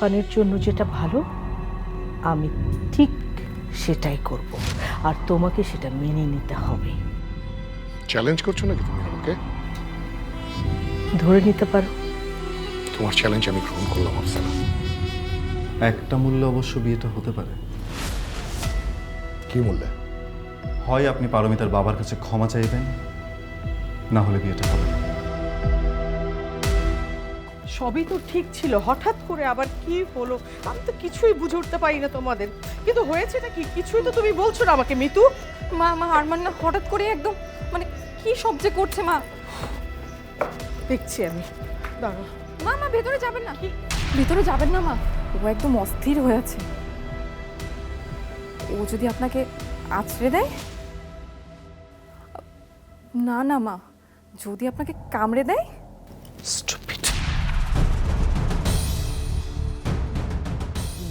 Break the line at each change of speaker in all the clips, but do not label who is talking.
ইরফানের জন্য যেটা ভালো আমি ঠিক সেটাই করব। আর তোমাকে সেটা মেনে নিতে হবে।
চ্যালেঞ্জ করছ নাকি তুমি আমাকে?
ধরে নিতে পারো।
তোমার চ্যালেঞ্জ আমি গ্রহণ করলাম আফসানা
একটা মূল্য অবশ্য বিয়েটা হতে পারে।
কি মূল্যে?
হয় আপনি পারমিতার বাবার কাছে ক্ষমা চাইবেন না হলে বিয়েটা হবে না।
সবই তো ঠিক ছিল। হঠাৎ করে আবার কি হলো? আমি তো কিছুই বুঝে উঠতে পারি না তোমাদের। কিন্তু হয়েছেটা কি? কিছুই তো তুমি বলছো না আমাকে মিতু।
মা মা আরমান না হঠাৎ করে একদম মানে কি সব যে করছে মা?
দেখছি আমি। দাঁড়ো
মা মা ভেতরে যাবেন না। ভেতরে যাবেন না মা। ও একদম অস্থির হয়ে আছে। ও যদি আপনাকে আছড়ে দেয়? না না মা। যদি আপনাকে কামড়ে দেয়?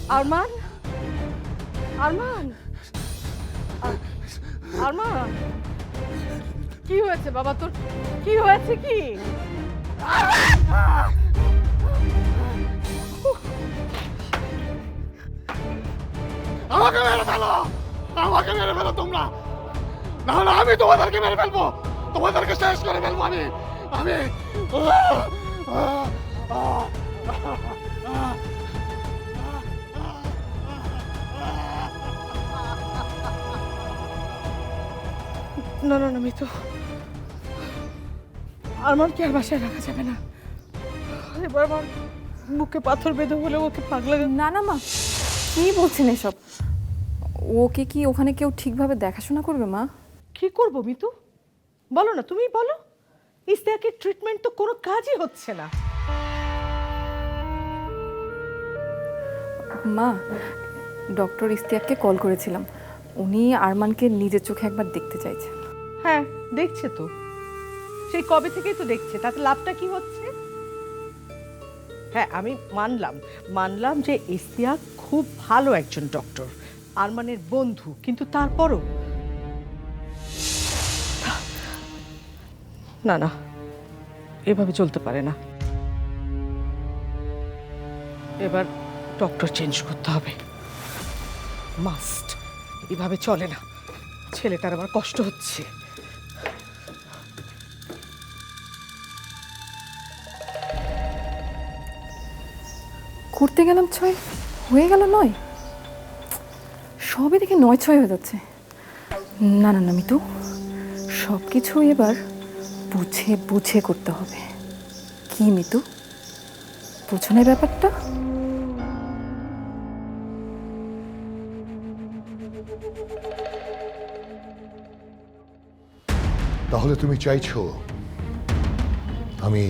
আরমান আরমান আর- আরমান কি হয়েছে বাবা তোর? কি হয়েছে কি?
আমাকে মেরে ফেলো! আমাকে মেরে ফেলো তোমরা! না হলে আমি তোমাদেরকে মেরে ফেলব! তোমাদেরকে শেষ করে ফেলব আমি! আমি
না না না মিতু। আরমানকে আর বাসায় রাখা যাবে না? এবার আমার বুকে পাথর বেঁধে হলে ওকে পাগলা
না না মা। কি বলছেন এসব? ওকে কি ওখানে কেউ ঠিকভাবে দেখাশোনা করবে মা?
কি করব মিতু? বলো না তুমি বলো। ইস্তেয়াকের ট্রিটমেন্ট তো কোনো কাজই হচ্ছে না।
মা ডক্টর ইস্তিয়াককে কল করেছিলাম। উনি আরমানকে নিজের চোখে একবার দেখতে চাইছে
হ্যাঁ দেখছে তো। সেই কবে থেকেই তো দেখছে। তাতে লাভটা কি হচ্ছে? হ্যাঁ আমি মানলাম। মানলাম যে ইস্তিয়াক খুব ভালো একজন ডক্টর আরমানের বন্ধু, কিন্তু তারপরও? না না, এভাবে চলতে পারে না। এবার ডক্টর চেঞ্জ করতে হবে। মাস্ট এভাবে চলে না। ছেলেটার আবার কষ্ট হচ্ছে।
করতে গেলাম ছয়, হয়ে গেল নয়। সবই দেখে নয় ছয় হয়ে যাচ্ছে। না না না, মিতু সব কিছু এবার বুঝে বুঝে করতে হবে। কি, মিতু? বুঝো না ব্যাপারটা।
তাহলে তুমি চাইছো আমি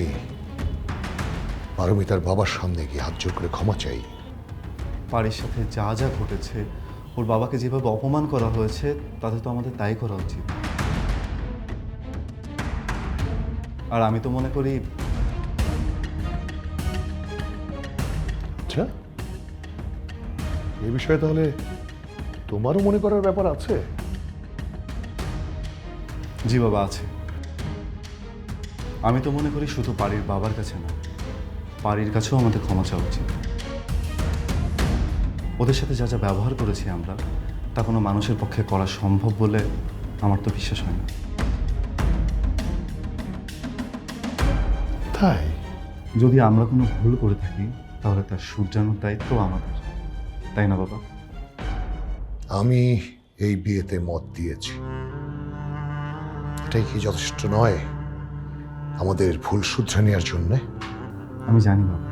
পারমিতার বাবার সামনে গিয়ে হাত জোর করে ক্ষমা চাই।
পাড়ির সাথে যা যা ঘটেছে ওর বাবাকে যেভাবে অপমান করা হয়েছে তাতে তো আমাদের তাই করা উচিত। আর আমি তো মনে করি
আচ্ছা এই বিষয়ে তাহলে তোমারও মনে করার ব্যাপার আছে?
জি বাবা আছে। আমি তো মনে করি শুধু বাড়ির বাবার কাছে না বাড়ির কাছেও আমাদের ক্ষমা চাওয়া উচিত। ওদের সাথে যা যা ব্যবহার করেছি আমরা তা কোনো মানুষের পক্ষে করা সম্ভব বলে আমার তো বিশ্বাস হয় না।
তাই?
যদি আমরা কোনো ভুল করে থাকি তাহলে তার শুধরানোর দায়িত্ব আমাদের। তাই না বাবা?
আমি এই বিয়েতে মত দিয়েছি। এটাই কি যথেষ্ট নয়? আমাদের ভুল শুধরে নেওয়ার জন্যে?
আমি জানি, বাবা।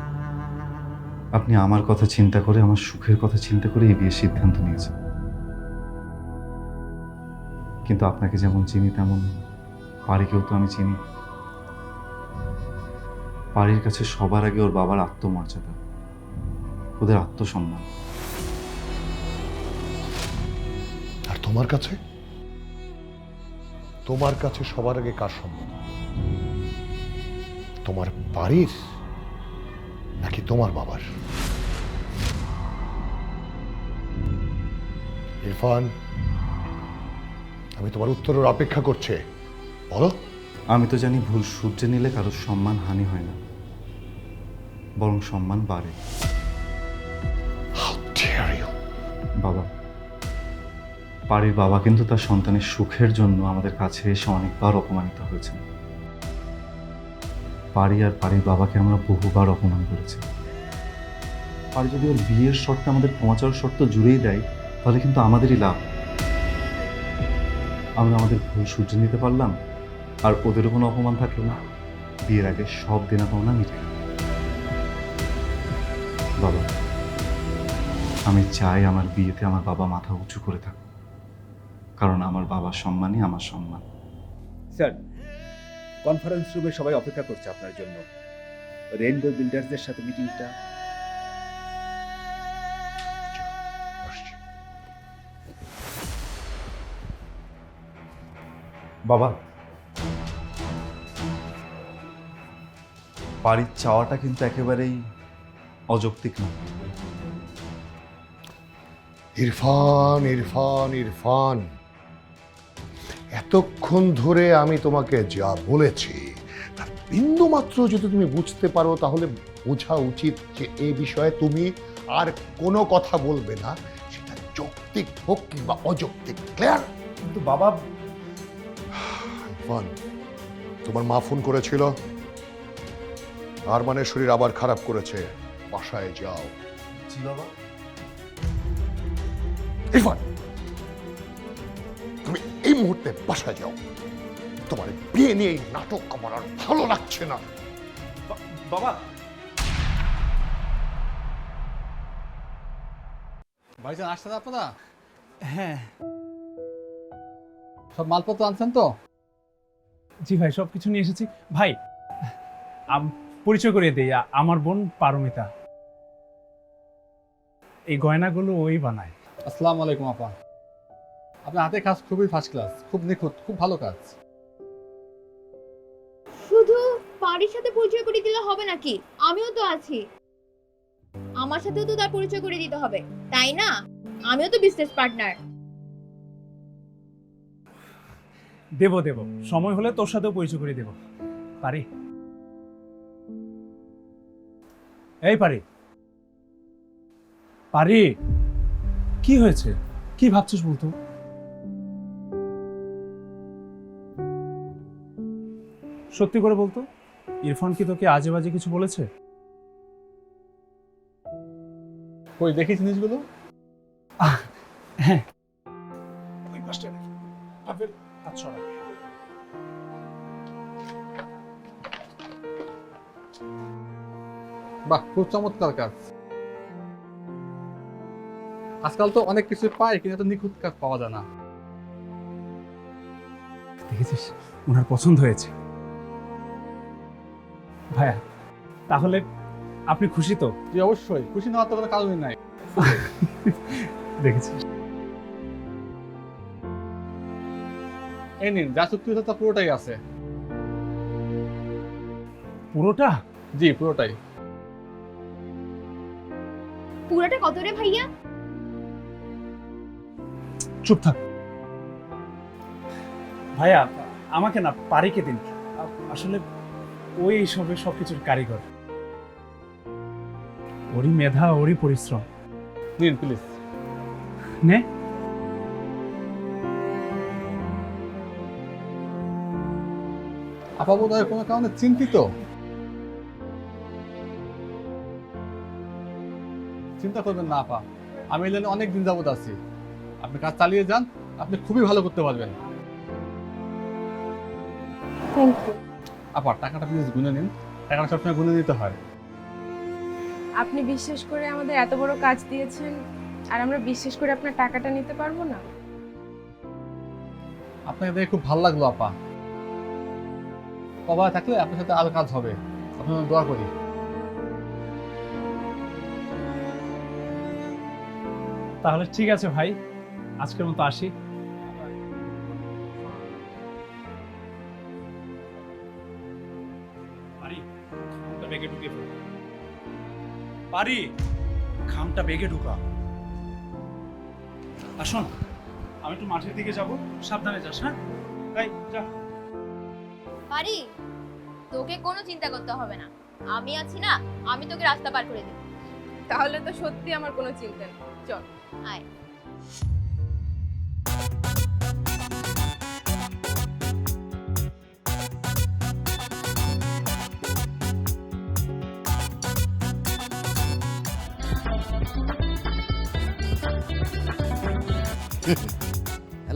আপনি আমার কথা চিন্তা করে, আমার সুখের কথা চিন্তা করে এই বিয়ের সিদ্ধান্ত নিয়েছেন। কিন্তু আপনাকে যেমন চিনি, তেমন পারিকেও তো আমি চিনি। পারির কাছে সবার আগে ওর বাবার আত্মমর্যাদা, ওদের আত্মসম্মান।
আর তোমার কাছে? তোমার কাছে সবার আগে কার সম্মান? তোমার বাড়ির তোমার বাবার। ইরফান আমি তোমার উত্তরের অপেক্ষা করছে। বলো।
আমি তো জানি ভুল সূর্যে নিলে কারোর সম্মান হানি হয় না বরং সম্মান বাড়ে। বাবা পাড়ির বাবা কিন্তু তার সন্তানের সুখের জন্য আমাদের কাছে এসে অনেকবার অপমানিত হয়েছেন। পারি আর পাড়ির বাবাকে আমরা বহুবার অপমান করেছি। পারি যদি ওর বিয়ের শর্তে আমাদের ক্ষমাচার শর্ত জুড়েই দেয়, তাহলে কিন্তু আমাদেরই লাভ। আমরা আমাদের ভুল সূর্য নিতে পারলাম, আর ওদেরও কোনো অপমান থাকল না। বিয়ের আগে সব দেনা পাওনা মিটে। বাবা, আমি চাই আমার বিয়েতে আমার বাবা মাথা উঁচু করে থাকুক। কারণ আমার বাবার সম্মানই আমার সম্মান।
স্যার কনফারেন্স রুমে সবাই অপেক্ষা করছে আপনার জন্য। রেইনবো বিল্ডার্সদের সাথে মিটিংটা
বাবা বাড়ির চাওয়াটা কিন্তু একেবারেই অযৌক্তিক না।
ইরফান ইরফান ইরফান। এতক্ষণ ধরে আমি তোমাকে যা বলেছি তার বিন্দুমাত্র যদি তুমি বুঝতে পারো তাহলে বোঝা উচিত যে এই বিষয়ে তুমি আর কোনো কথা বলবে না। সেটা যৌক্তিক হোক কিংবা অযৌক্তিক ক্লিয়ার?
কিন্তু বাবা
ইরফান তোমার মা ফোন করেছিল। আর মানে শরীর আবার খারাপ করেছে। বাসায় যাও।
জি বাবা।
ইরফান! মুহূর্তে বাসায় যাও। তোমার বিয়ে নিয়ে এই নাটক আমার আর ভালো লাগছে না।
বাবা।
ভাইজান আসছেন আপনারা?
হ্যাঁ।
সব মালপত্র আনছেন তো?
জি ভাই সব কিছু নিয়ে এসেছি। ভাই আম- পরিচয় করিয়ে দিই আমার বোন পারমিতা। এই গয়নাগুলো ওই বানায়।
আসসালামু আলাইকুম আপা। আপনার হাতে কাজ খুবই ফার্স্ট ক্লাস খুব নিখুঁত খুব ভালো কাজ।
শুধু পাড়ির সাথে পরিচয় করে দিলে হবে নাকি? আমিও তো আছি। আমার সাথেও তো তার পরিচয় করে দিতে হবে তাই না? আমিও তো বিজনেস পার্টনার
দেব দেব। সময় হলে তোর সাথেও পরিচয় করে দেব। পারি? এই পারি। পারি? কি হয়েছে? কি ভাবছিস বলতো? সত্যি করে বলতো? ইরফান কি তোকে আজে বাজে কিছু বলেছে?
কই দেখি জিনিসগুলো?
হ্যাঁ। ওই পাশটা দেখি পাবেল হাত সরা
বাহ খুব চমৎকার কাজ। আজকাল তো অনেক কিছু পায় কিন্তু এত নিখুঁত কাজ পাওয়া যায় না।
দেখেছিস? ওনার পছন্দ হয়েছে। ভাইয়া তাহলে আপনি খুশি তো?
জি অবশ্যই। খুশি না হওয়ার তো কোনো কারণই নাই।
দেখেছিস
এই নিন যা চুক্তি হয়েছে তা পুরোটাই আছে।
পুরোটা?
জি পুরোটাই।
পুরোটা কত রে ভাইয়া?
চুপ থাক। ভাইয়া আমাকে না পারিকে দিন। আসলে ওই সবে সবকিছুর কারিগর। ওরই মেধা ওরই পরিশ্রম।
নিন প্লিজ
নে।
আপা বোধ হয় কোনো কারণে চিন্তিত? চিন্তা করবেন না আপা। আমি এই লাইনে অনেক দিন যাবত আছি। আপনি কাজ চালিয়ে যান আপনি খুবই ভালো করতে পারবেন।
থ্যাংক ইউ
আপা টাকাটা প্লিজ গুনে নিন টাকাটা সবসময় গুনে নিতে হয়।
আপনি বিশ্বাস করে আমাদের এত বড় কাজ দিয়েছেন আর আমরা বিশ্বাস করে আপনার টাকাটা নিতে পারব না?
আপনাকে দেখে খুব ভালো লাগল আপা। কবা থাকলে আপনার সাথে আরও কাজ হবে। আপনার দোয়া করি।
তাহলে ঠিক আছে ভাই আজকের মতো আসি। পারি খামটা বেগে ঢুকা। আসুন আমি একটু মাঠের দিকে যাব সাবধানে যাস হ্যাঁ? তাই যা।
পারি তোকে কোনো চিন্তা করতে হবে না। আমি আছি না আমি তোকে রাস্তা পার করে দিই
তাহলে তো সত্যি আমার কোনো চিন্তা নেই। চল।
আয়।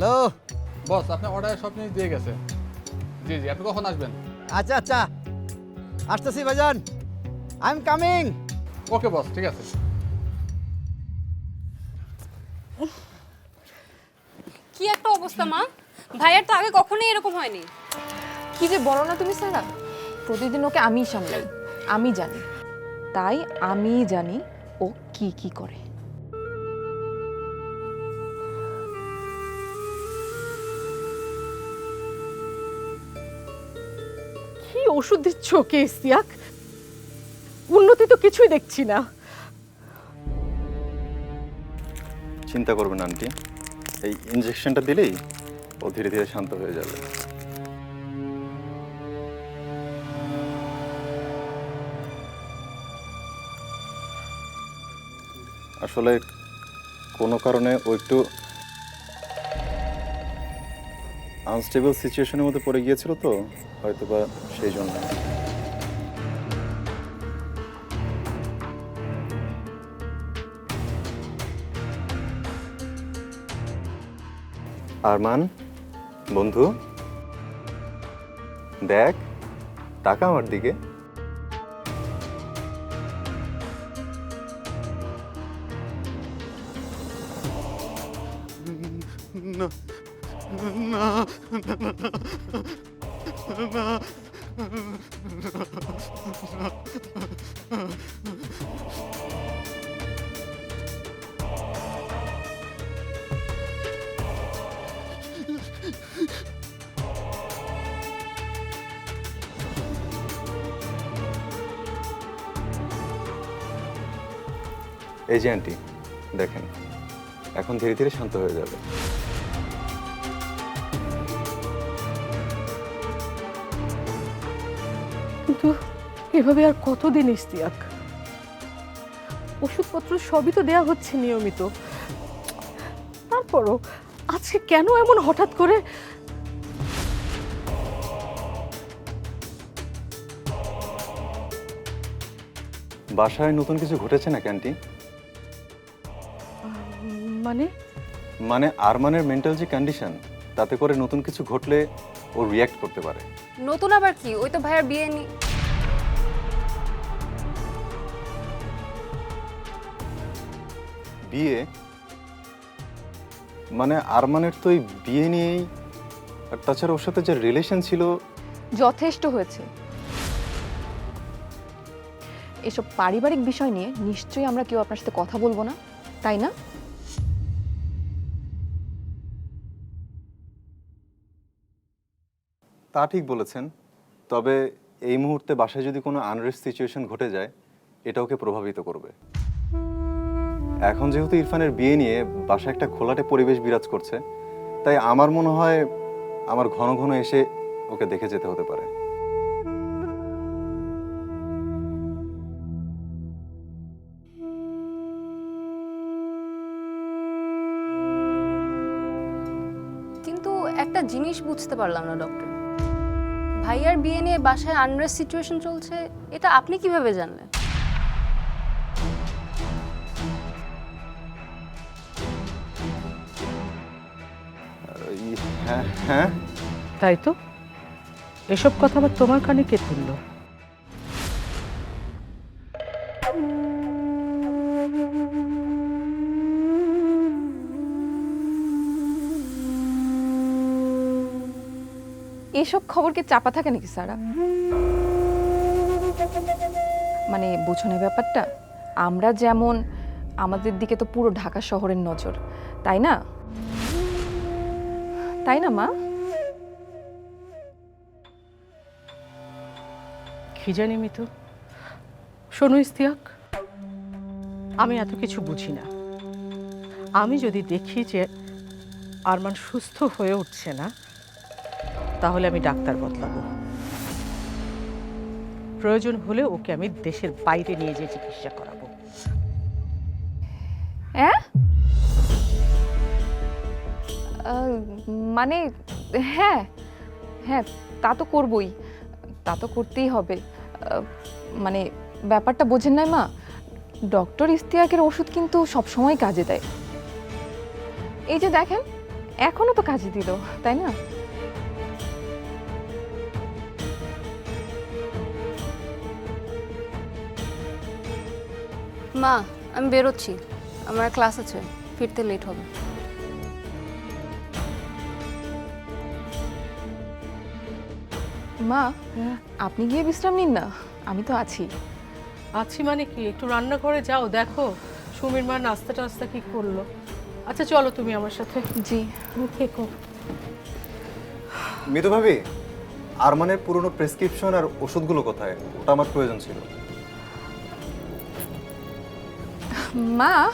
হ্যালো।
বস আপনার অর্ডারে সব জিনিস দিয়ে গেছে। জি জি আপনি কখন আসবেন?
আচ্ছা আচ্ছা। আসতেছি ভাইজান। I am coming
okay boss ঠিক আছে।
কি একটা অবস্থা মা? ভাইয়ার তো আগে কখনোই এরকম হয়নি।
কি যে বলো না তুমি সারা প্রতিদিন ওকে আমিই সামলাই। আমি জানি। তাই আমি জানি ও কি কি করে।
ওষুধ দিচ্ছ ওকে ইস্তিয়াক উন্নতি তো কিছুই দেখছি না।
চিন্তা করবেন আন্টি। এই ইঞ্জেকশনটা দিলেই ও ধীরে ধীরে শান্ত হয়ে যাবে। আসলে কোনো কারণে ও একটু আনস্টেবল সিচুয়েশনের মধ্যে পড়ে গিয়েছিল তো। হয়তো বা সেই জন্য আরমান বন্ধু দেখ টাকা আমার দিকে এই যে আন্টি, দেখেন, এখন ধীরে ধীরে শান্ত হয়ে যাবে।
কিন্তু এভাবে আর কতদিন ইস্তিয়াক ওষুধপত্র সবই তো দেয়া হচ্ছে নিয়মিত। তারপরও আজকে কেন এমন হঠাৎ করে?
বাসায় নতুন কিছু ঘটেছে না আন্টি?
মানে?
মানে আরমানের মেন্টাল যে কন্ডিশন তাতে করে নতুন কিছু ঘটলে ও রিয়্যাক্ট করতে পারে।
নতুন আবার কি? ওই তো ভাইয়ার বিয়ে নি
বিয়ে মানে আরমানের তো এই বিয়ে নিয়েই আর তাছাড়া ওর সাথে যে রিলেশন ছিল।
যথেষ্ট হয়েছে। এসব পারিবারিক বিষয় নিয়ে নিশ্চয়ই আমরা কেউ আপনার সাথে কথা বলব না তাই না?
তা ঠিক বলেছেন তবে এই মুহূর্তে বাসায় যদি কোনো আনরেস্ট সিচুয়েশন ঘটে যায় এটা ওকে প্রভাবিত করবে। এখন যেহেতু ইরফানের বিয়ে নিয়ে বাসায় একটা খোলাটে পরিবেশ বিরাজ করছে, তাই আমার মনে হয় আমার ঘন ঘন এসে ওকে দেখে যেতে হতে পারে।
কিন্তু একটা জিনিস বুঝতে পারলাম না ডক্টর ভাইয়ার বিয়ে নিয়ে বাসায় আনরেস্ট সিচুয়েশন চলছে, এটা আপনি কীভাবে জানলেন?
হ্যাঁ হ্যাঁ।
তাই তো? এসব কথা আবার তোমার কানে কে তুললো?
এসব খবর কি চাপা থাকে নাকি সারা? মানে বুঝনে ব্যাপারটা? আমরা যেমন আমাদের দিকে তো পুরো ঢাকা শহরের নজর তাই না? তাই না মা?
কি জানি মিতু? শোনো ইস্তিয়াক আমি এত কিছু বুঝি না। আমি যদি দেখি যে আরমান সুস্থ হয়ে উঠছে না তাহলে আমি ডাক্তার বদলাবো। প্রয়োজন হলে ওকে আমি দেশের বাইরে নিয়ে যেয়ে চিকিৎসা করাবো।
হ্যাঁ মানে হ্যাঁ হ্যাঁ তা তো করবই। তা তো করতেই হবে। মানে ব্যাপারটা বোঝেন নাই মা? ডক্টর ইস্তিয়াকের ওষুধ কিন্তু সবসময় কাজে দেয়। এই যে দেখেন এখনও তো কাজে দিল, তাই না?
মা, আমি বেরোচ্ছি। আমার ক্লাস আছে, ফিরতে লেট হবে।
মা আপনি গিয়ে বিশ্রাম নিন না আমি তো আছি।
আছি মানে কি? একটু রান্নাঘরে যাও দেখো। সুমির মা নাস্তা টাস্তা কি করল? আচ্ছা চলো তুমি আমার সাথে।
জি।
তুমি থেকো।
মিতু ভাবি আরমানের পুরনো প্রেসক্রিপশন আর ওষুধগুলো কোথায়? ওটা আমার প্রয়োজন ছিল।
মা!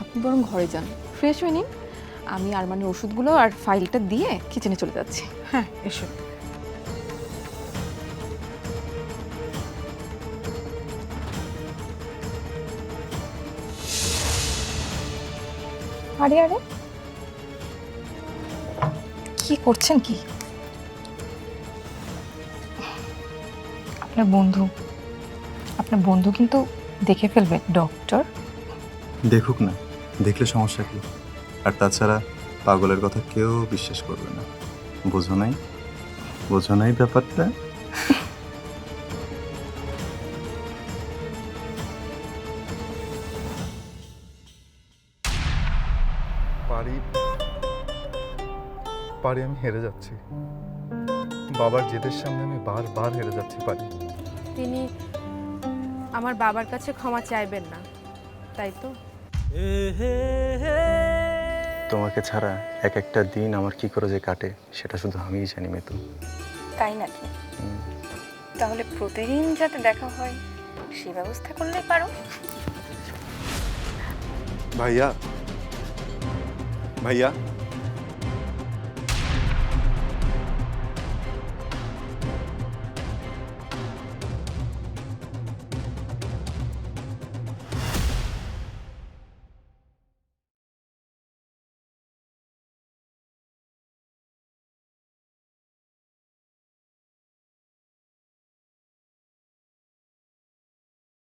আপনি বরং ঘরে যান। ফ্রেশ হয়ে নিন। আমি আরমানির ওষুধগুলো আর ফাইলটা দিয়ে কিচেনে চলে যাচ্ছি।
হ্যাঁ এসো।
আরে আরে। কি করছেন কি? আপনার বন্ধু আপনার বন্ধু কিন্তু দেখে ফেলবে ডক্টর
দেখুক না দেখলে সমস্যা কি? আর তাছাড়া পাগলের কথা কেউ বিশ্বাস করবে না। বোঝো নাই? বোঝো নাই ব্যাপারটা?
পারি পারি আমি হেরে যাচ্ছি। বাবার জেদের সামনে আমি বারবার হেরে যাচ্ছি পারি।
তিনি আমার বাবার কাছে ক্ষমা চাইবেন না তাই তো?
তোমাকে ছাড়া এক একটা দিন আমার কি করে যে কাটে সেটা শুধু আমিই জানি মেতু।
তাই নাকি? তাহলে প্রতিদিন যাতে দেখা হয় সে ব্যবস্থা করলে পারো।
ভাইয়া ভাইয়া।